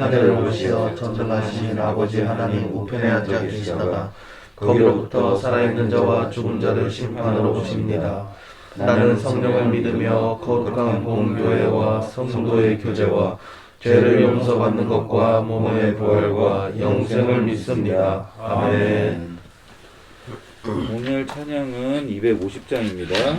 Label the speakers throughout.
Speaker 1: 하늘을 오시어 전능하신 아버지 하나님 우편에 앉아 계시다가 거기로부터 살아있는 자와 죽은 자를 심판하러 오십니다. 나는 성령을 믿으며 거룩한 공교회와 성도의 교제와 죄를 용서받는 것과 몸의 부활과 영생을 믿습니다. 아멘.
Speaker 2: 오늘 찬양은 250장입니다.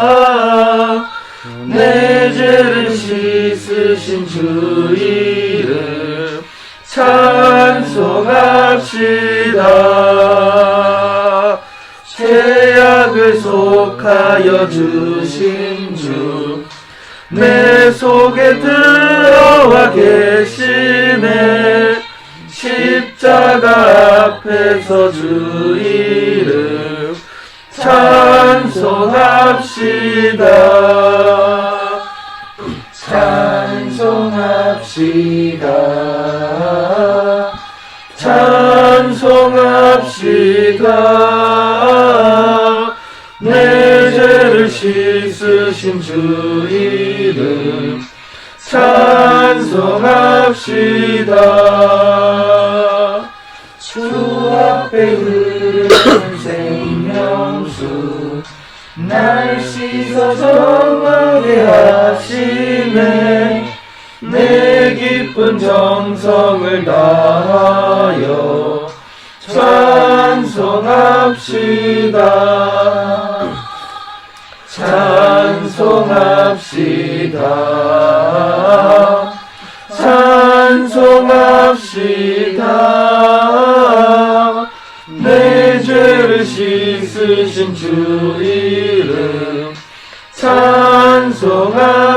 Speaker 1: 씻으신 주 이름 찬송합시다. 죄악을 속하여 주신 주 내 속에 들어와 계시네 십자가 앞에서 주 이름 찬송합시다 찬송합시다. 찬송합시다. 내 죄를 씻으신 주 이름 찬송합시다. 주 앞에 흐르는 생명수 날 씻어 정하게 하시네. 내 기쁜 정성을 다하여 찬송합시다. 찬송합시다. 찬송합시다. 내 죄를 씻으신 주 이름 찬송합시다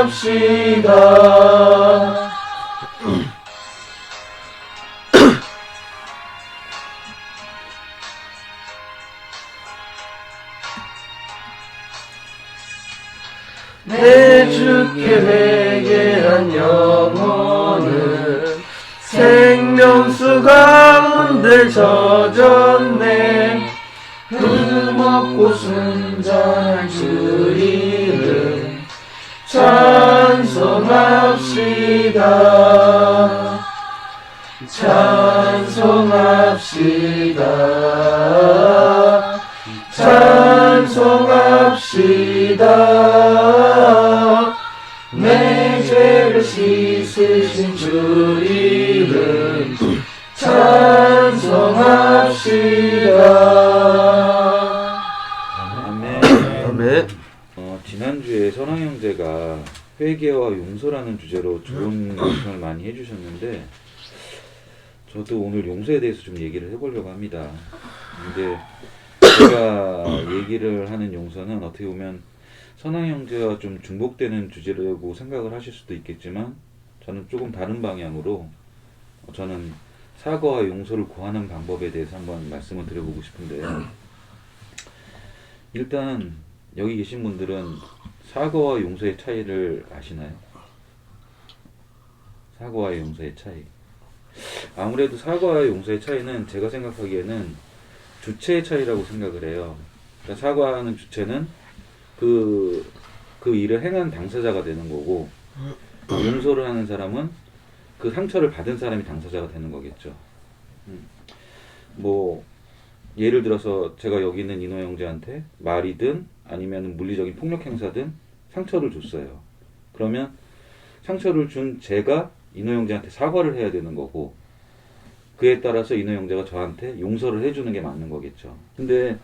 Speaker 1: 생명수 가운데 젖었네. 흠없고 순전한 주 이름 찬송합시다. 찬송합시다. 찬송합시다
Speaker 2: 형제가 회개와 용서라는 주제로 좋은 말씀을 많이 해주셨는데 저도 오늘 용서에 대해서 좀 얘기를 해보려고 합니다. 근데 제가 얘기를 하는 용서는 어떻게 보면 선왕 형제와 좀 중복되는 주제라고 생각을 하실 수도 있겠지만 저는 조금 다른 방향으로 어, 저는 사과와 용서를 구하는 방법에 대해서 한번 말씀을 드려보고 싶은데요. 일단 여기 계신 분들은 사과와 용서의 차이를 아시나요? 사과와 용서의 차이. 아무래도 사과와 용서의 차이는 제가 생각하기에는 주체의 차이라고 생각을 해요. 그러니까 사과하는 주체는 그, 그 일을 행한 당사자가 되는 거고, 용서를 하는 사람은 그 상처를 받은 사람이 당사자가 되는 거겠죠. 음. 뭐, 예를 들어서 제가 여기 있는 인호 형제한테 말이든 아니면 물리적인 폭력 행사든 상처를 줬어요. 그러면 상처를 준 제가 인호 형제한테 사과를 해야 되는 거고 그에 따라서 인호 형제가 저한테 용서를 해주는 게 맞는 거겠죠. 근데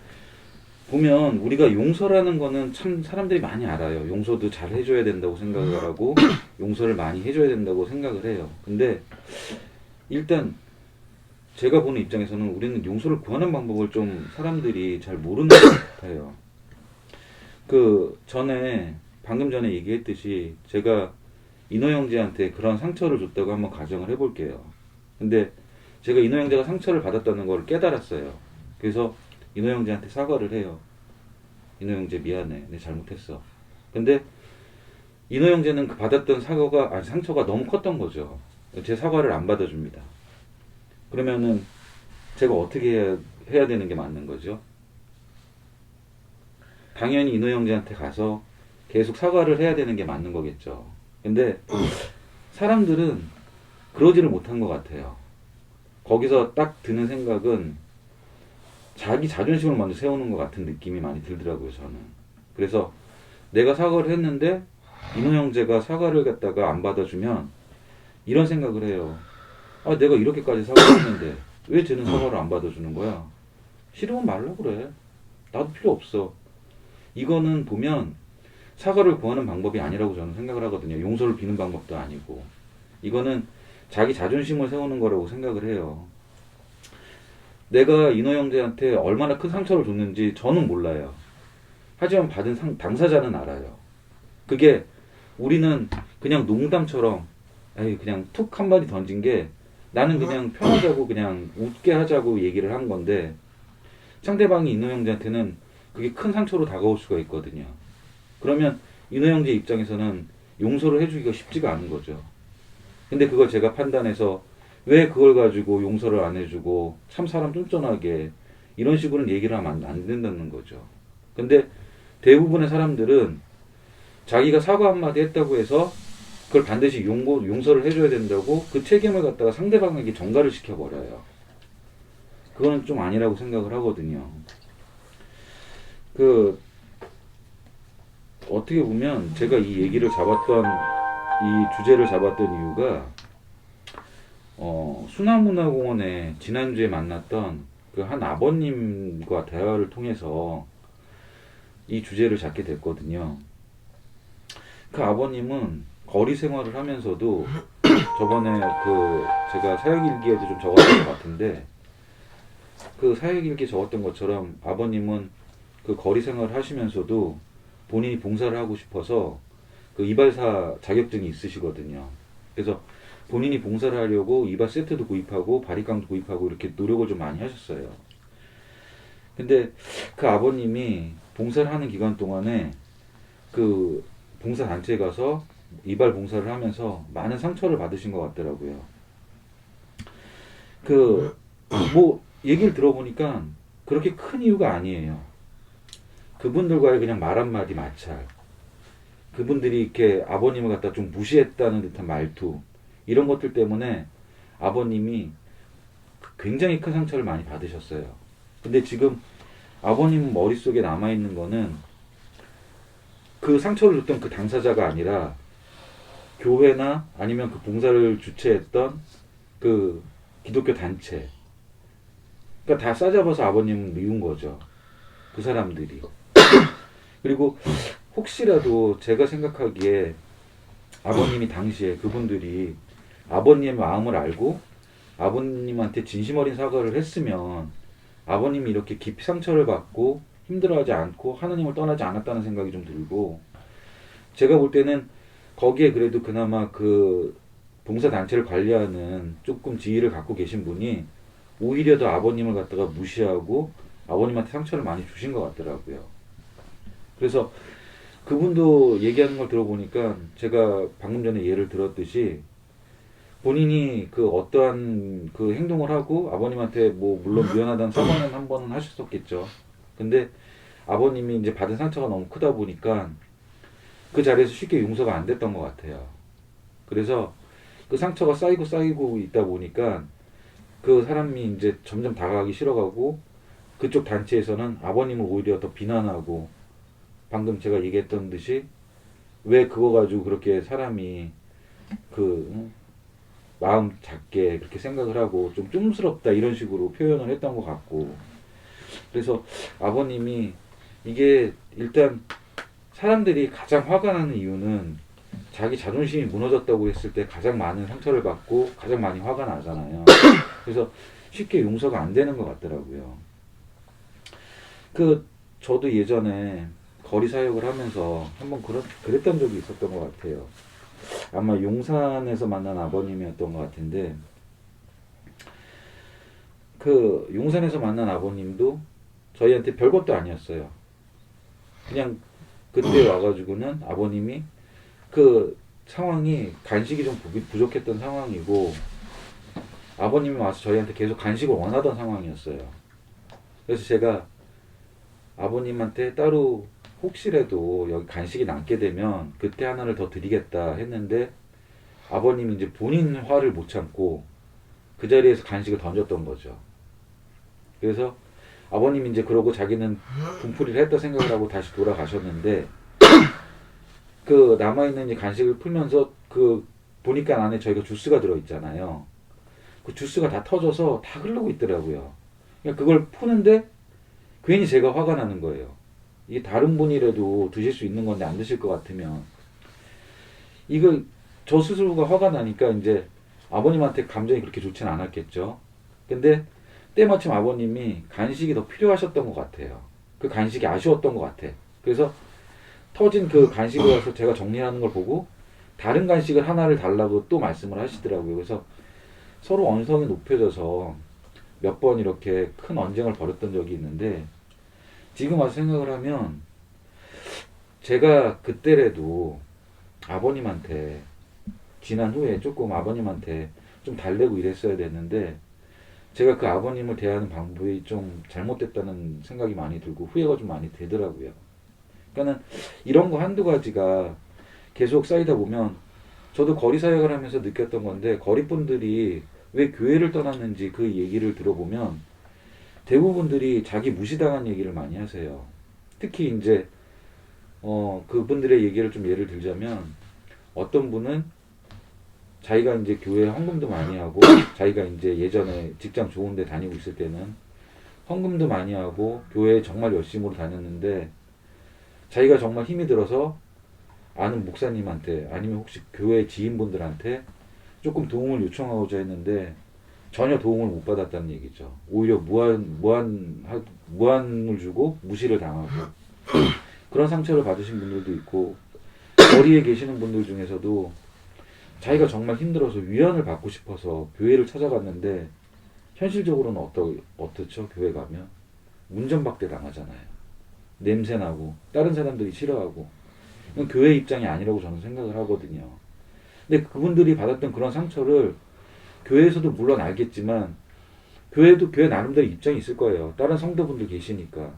Speaker 2: 보면 우리가 용서라는 거는 참 사람들이 많이 알아요. 용서도 잘 해줘야 된다고 생각을 하고 용서를 많이 해줘야 된다고 생각을 해요. 근데 일단 제가 보는 입장에서는 우리는 용서를 구하는 방법을 좀 사람들이 잘 모르는 것 같아요. 그 전에 방금 전에 얘기했듯이 제가 인호 형제한테 그런 상처를 줬다고 한번 가정을 해볼게요. 근데 제가 인호 형제가 상처를 받았다는 걸 깨달았어요. 그래서 인호 형제한테 사과를 해요. 인호 형제 미안해. 내 잘못했어. 근데 인호 형제는 그 받았던 사과가 아니 상처가 너무 컸던 거죠. 제 사과를 안 받아줍니다. 그러면은 제가 어떻게 해야, 되는 게 맞는 거죠? 당연히 인호 형제한테 가서 계속 사과를 해야 되는 게 맞는 거겠죠. 근데 사람들은 그러지를 못한 것 같아요. 거기서 딱 드는 생각은 자기 자존심을 먼저 세우는 것 같은 느낌이 많이 들더라고요, 저는. 그래서 내가 사과를 했는데 인호 형제가 사과를 갖다가 안 받아주면 이런 생각을 해요. 아, 내가 이렇게까지 사과했는데 왜 쟤는 사과를 안 받아주는 거야? 싫으면 말라 그래. 나도 필요 없어. 이거는 보면 사과를 구하는 방법이 아니라고 저는 생각을 하거든요. 용서를 비는 방법도 아니고. 이거는 자기 자존심을 세우는 거라고 생각을 해요. 내가 인호 형제한테 얼마나 큰 상처를 줬는지 저는 몰라요. 하지만 받은 상, 당사자는 알아요. 그게 우리는 그냥 농담처럼 에이 그냥 툭 한 마디 던진 게 나는 그냥 편하자고 그냥 웃게 하자고 얘기를 한 건데 상대방이 인호 형제한테는 그게 큰 상처로 다가올 수가 있거든요. 그러면 인호 형제 입장에서는 용서를 해주기가 쉽지가 않은 거죠. 근데 그걸 제가 판단해서 왜 그걸 가지고 용서를 안 해주고 참 사람 쫀쫀하게 이런 식으로 얘기를 하면 안, 안 된다는 거죠. 근데 대부분의 사람들은 자기가 사과 한마디 했다고 해서 그걸 반드시 용고, 용서를 해줘야 된다고 그 책임을 갖다가 상대방에게 전가를 시켜버려요. 그거는 좀 아니라고 생각을 하거든요. 그, 어떻게 보면 제가 이 얘기를 잡았던, 이 주제를 잡았던 이유가, 어, 수나문화공원에 지난주에 만났던 그 한 아버님과 대화를 통해서 이 주제를 잡게 됐거든요. 그 아버님은 거리 생활을 하면서도 저번에 그 제가 사역일기에도 좀 적었던 것 같은데 그 사역일기에 적었던 것처럼 아버님은 그 거리 생활을 하시면서도 본인이 봉사를 하고 싶어서 그 이발사 자격증이 있으시거든요. 그래서 본인이 봉사를 하려고 이발 세트도 구입하고 바리깡도 구입하고 이렇게 노력을 좀 많이 하셨어요. 근데 그 아버님이 봉사를 하는 기간 동안에 그 봉사 단체에 가서 이발 봉사를 하면서 많은 상처를 받으신 것 같더라고요. 그 뭐 얘기를 들어보니까 그렇게 큰 이유가 아니에요. 그분들과의 그냥 말 한마디 마찰. 그분들이 이렇게 아버님을 갖다 좀 무시했다는 듯한 말투. 이런 것들 때문에 아버님이 굉장히 큰 상처를 많이 받으셨어요. 근데 지금 아버님 머릿속에 남아있는 거는 그 상처를 줬던 그 당사자가 아니라 교회나 아니면 그 봉사를 주최했던 그 기독교 단체. 그러니까 다 싸잡아서 아버님을 미운 거죠. 그 사람들이. 그리고 혹시라도 제가 생각하기에 아버님이 당시에 그분들이 아버님의 마음을 알고 아버님한테 진심 어린 사과를 했으면 아버님이 이렇게 깊이 상처를 받고 힘들어하지 않고 하나님을 떠나지 않았다는 생각이 좀 들고 제가 볼 때는 거기에 그래도 그나마 그 봉사 단체를 관리하는 조금 지위를 갖고 계신 분이 오히려 더 아버님을 갖다가 무시하고 아버님한테 상처를 많이 주신 것 같더라고요. 그래서 그분도 얘기하는 걸 들어보니까 제가 방금 전에 예를 들었듯이 본인이 그 어떠한 그 행동을 하고 아버님한테 뭐 물론 미안하다는 사과는 한 번은 하셨었겠죠. 근데 아버님이 이제 받은 상처가 너무 크다 보니까 그 자리에서 쉽게 용서가 안 됐던 것 같아요. 그래서 그 상처가 쌓이고 쌓이고 있다 보니까 그 사람이 이제 점점 다가가기 싫어가고 그쪽 단체에서는 아버님을 오히려 더 비난하고 방금 제가 얘기했던 듯이 왜 그거 가지고 그렇게 사람이 그 응? 마음 작게 그렇게 생각을 하고 좀 쫌스럽다 이런 식으로 표현을 했던 것 같고 그래서 아버님이 이게 일단 사람들이 가장 화가 나는 이유는 자기 자존심이 무너졌다고 했을 때 가장 많은 상처를 받고 가장 많이 화가 나잖아요. 그래서 쉽게 용서가 안 되는 것 같더라고요. 그 저도 예전에 거리 사역을 하면서 한번 그런 그랬던 적이 있었던 것 같아요. 아마 용산에서 만난 아버님이었던 것 같은데 그 용산에서 만난 아버님도 저희한테 별것도 아니었어요. 그냥 그때 와가지고는 아버님이 그 상황이 간식이 좀 부- 부족했던 상황이고 아버님이 와서 저희한테 계속 간식을 원하던 상황이었어요. 그래서 제가 아버님한테 따로 혹시라도 여기 간식이 남게 되면 그때 하나를 더 드리겠다 했는데 아버님이 이제 본인 화를 못 참고 그 자리에서 간식을 던졌던 거죠. 그래서 아버님이 이제 그러고 자기는 분풀이를 했다 생각을 하고 다시 돌아가셨는데 그 남아 있는 이 간식을 풀면서 그 보니까 안에 저희가 주스가 들어 있잖아요. 그 주스가 다 터져서 다 흐르고 있더라고요. 그러니까 그걸 푸는데 괜히 제가 화가 나는 거예요. 이게 다른 분이라도 드실 수 있는 건데 안 드실 것 같으면 이거 저 스스로가 화가 나니까 이제 아버님한테 감정이 그렇게 좋진 않았겠죠. 근데 때마침 아버님이 간식이 더 필요하셨던 것 같아요. 그 간식이 아쉬웠던 것 같아. 그래서 터진 그 간식을 와서 제가 정리하는 걸 보고 다른 간식을 하나를 달라고 또 말씀을 하시더라고요. 그래서 서로 언성이 높여져서 몇 번 이렇게 큰 언쟁을 벌였던 적이 있는데 지금 와서 생각을 하면 제가 그때라도 아버님한테 지난 후에 조금 아버님한테 좀 달래고 이랬어야 됐는데 제가 그 아버님을 대하는 방법이 좀 잘못됐다는 생각이 많이 들고 후회가 좀 많이 되더라고요. 그러니까는 이런 거 한두 가지가 계속 쌓이다 보면 저도 거리 사역을 하면서 느꼈던 건데 거리 분들이 왜 교회를 떠났는지 그 얘기를 들어보면 대부분들이 자기 무시당한 얘기를 많이 하세요. 특히 이제 어 그분들의 얘기를 좀 예를 들자면 어떤 분은 자기가 이제 교회 헌금도 많이 하고 자기가 이제 예전에 직장 좋은데 다니고 있을 때는 헌금도 많이 하고 교회에 정말 열심으로 다녔는데 자기가 정말 힘이 들어서 아는 목사님한테 아니면 혹시 교회 지인분들한테 조금 도움을 요청하고자 했는데 전혀 도움을 못 받았다는 얘기죠. 오히려 무한 무한 하- 무한을 주고 무시를 당하고 그런 상처를 받으신 분들도 있고 거리에 계시는 분들 중에서도 자기가 정말 힘들어서 위안을 받고 싶어서 교회를 찾아갔는데 현실적으로는 어떠 어떻죠? 교회 가면 문전박대 당하잖아요. 냄새 나고 다른 사람들이 싫어하고 이건 교회 입장이 아니라고 저는 생각을 하거든요. 근데 그분들이 받았던 그런 상처를 교회에서도 물론 알겠지만 교회도 교회 나름대로 입장이 있을 거예요. 다른 성도분들 계시니까.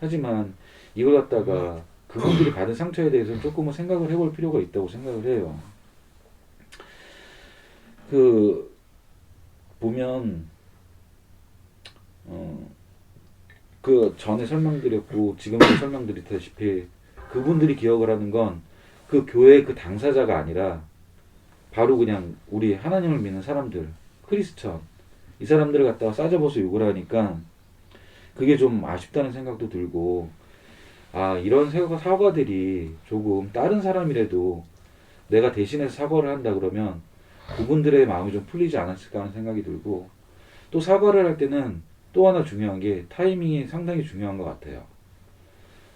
Speaker 2: 하지만 이걸 갖다가 그분들이 받은 상처에 대해서 조금은 생각을 해볼 필요가 있다고 생각을 해요. 그 보면 어, 그 전에 설명드렸고 지금도 설명드렸다시피 그분들이 기억을 하는 건 그 교회의 그 당사자가 아니라 바로 그냥 우리 하나님을 믿는 사람들 크리스천. 이 사람들을 갖다가 싸잡아서 욕을 하니까 그게 좀 아쉽다는 생각도 들고 아 이런 사과, 사과들이 조금 다른 사람이라도 내가 대신해서 사과를 한다 그러면 그분들의 마음이 좀 풀리지 않았을까 하는 생각이 들고 또 사과를 할 때는 또 하나 중요한 게 타이밍이 상당히 중요한 것 같아요.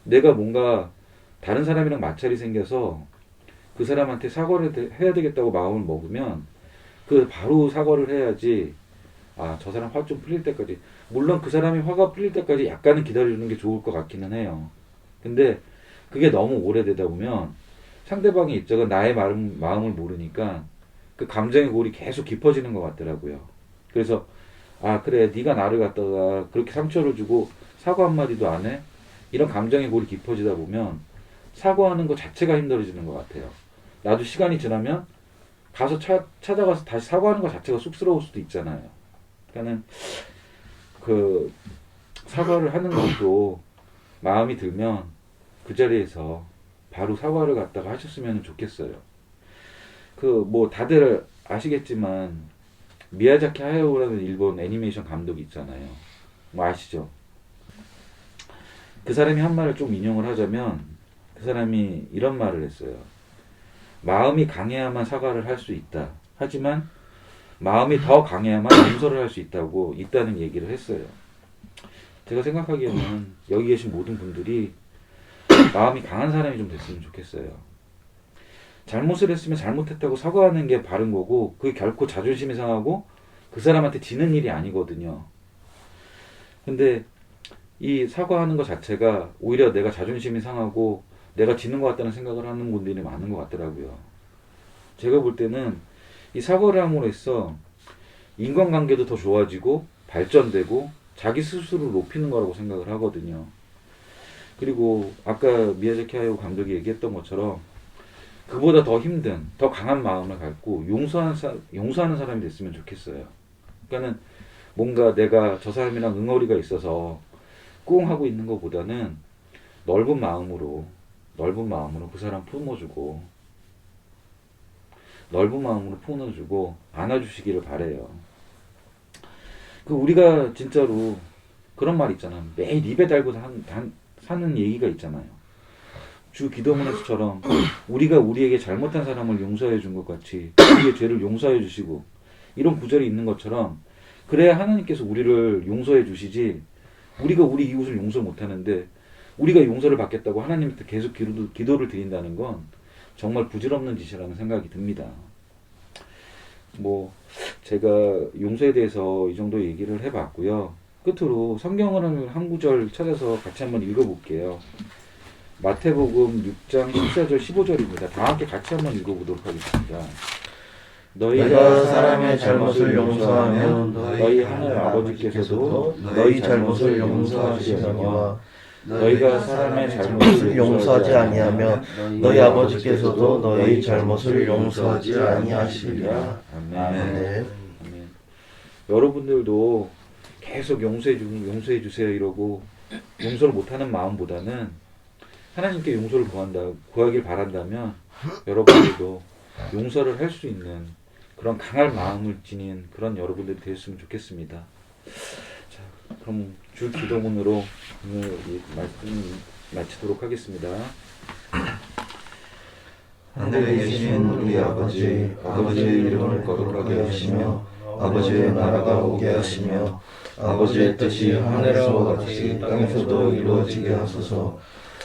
Speaker 2: 내가 뭔가 다른 사람이랑 마찰이 생겨서 그 사람한테 사과를 대- 해야 되겠다고 마음을 먹으면 그 바로 사과를 해야지 아 저 사람 화 좀 풀릴 때까지 물론 그 사람이 화가 풀릴 때까지 약간은 기다려주는 게 좋을 것 같기는 해요. 근데 그게 너무 오래되다 보면 상대방의 입장은 나의 마음, 마음을 모르니까 그 감정의 골이 계속 깊어지는 것 같더라고요. 그래서 아 그래 네가 나를 갖다가 그렇게 상처를 주고 사과 한마디도 안 해? 이런 감정의 골이 깊어지다 보면 사과하는 것 자체가 힘들어지는 것 같아요. 나도 시간이 지나면 가서 차, 찾아가서 다시 사과하는 것 자체가 쑥스러울 수도 있잖아요. 그러니까는 그 사과를 하는 것도 마음이 들면 그 자리에서 바로 사과를 갖다가 하셨으면 좋겠어요. 그 뭐 다들 아시겠지만 미야자키 하야오라는 일본 애니메이션 감독이 있잖아요. 뭐 아시죠? 그 사람이 한 말을 좀 인용을 하자면 그 사람이 이런 말을 했어요. 마음이 강해야만 사과를 할 수 있다. 하지만 마음이 더 강해야만 용서를 할 수 있다고 있다는 얘기를 했어요. 제가 생각하기에는 여기 계신 모든 분들이 마음이 강한 사람이 좀 됐으면 좋겠어요. 잘못을 했으면 잘못했다고 사과하는 게 바른 거고 그게 결코 자존심이 상하고 그 사람한테 지는 일이 아니거든요. 근데 이 사과하는 것 자체가 오히려 내가 자존심이 상하고 내가 지는 것 같다는 생각을 하는 분들이 많은 것 같더라고요. 제가 볼 때는 이 사과를 함으로써 인간관계도 더 좋아지고 발전되고 자기 스스로를 높이는 거라고 생각을 하거든요. 그리고 아까 미야자키 하야오 감독이 얘기했던 것처럼 그보다 더 힘든, 더 강한 마음을 갖고 용서하는, 사, 용서하는 사람이 됐으면 좋겠어요. 그러니까는 뭔가 내가 저 사람이랑 응어리가 있어서 꿍 하고 있는 것보다는 넓은 마음으로, 넓은 마음으로 그 사람 품어주고, 넓은 마음으로 품어주고, 안아주시기를 바래요. 그 우리가 진짜로 그런 말 있잖아. 매일 입에 달고 산, 단- 사는 얘기가 있잖아요. 주 기도문에서처럼 우리가 우리에게 잘못한 사람을 용서해 준 것 같이 우리의 죄를 용서해 주시고 이런 구절이 있는 것처럼 그래야 하나님께서 우리를 용서해 주시지 우리가 우리 이웃을 용서 못 하는데 우리가 용서를 받겠다고 하나님한테 계속 기도, 기도를 드린다는 건 정말 부질없는 짓이라는 생각이 듭니다. 뭐 제가 용서에 대해서 이 정도 얘기를 해봤고요. 끝으로 성경을 한 구절 찾아서 같이 한번 읽어볼게요. 마태복음 6장 14절 15절입니다. 다 함께 같이 한번 읽어보도록 하겠습니다.
Speaker 3: 너희가 사람의 잘못을 용서하면
Speaker 2: 너희 하늘 아버지께서도
Speaker 3: 너희 잘못을 용서하시려니와
Speaker 2: 너희가 사람의 잘못을
Speaker 3: 용서하지 아니하며 너희 아버지께서도 너희 잘못을 용서하지 아니하시리라.
Speaker 2: 아멘.
Speaker 3: 아멘.
Speaker 2: 아멘. 여러분들도 계속 용서해 주 용서해 주세요 이러고 용서를 못하는 마음보다는 하나님께 용서를 구한다 구하길 바란다면 여러분들도 용서를 할 수 있는 그런 강한 마음을 지닌 그런 여러분들이 되었으면 좋겠습니다. 자, 그럼 주 기도문으로 오늘 이 말씀 마치도록 하겠습니다.
Speaker 3: 하늘에 계신 우리 아버지, 아버지의 이름을 거룩하게 하시며 아버지의 나라가 오게 하시며 아버지의 뜻이 하늘에서와 같이 땅에서도 이루어지게 하소서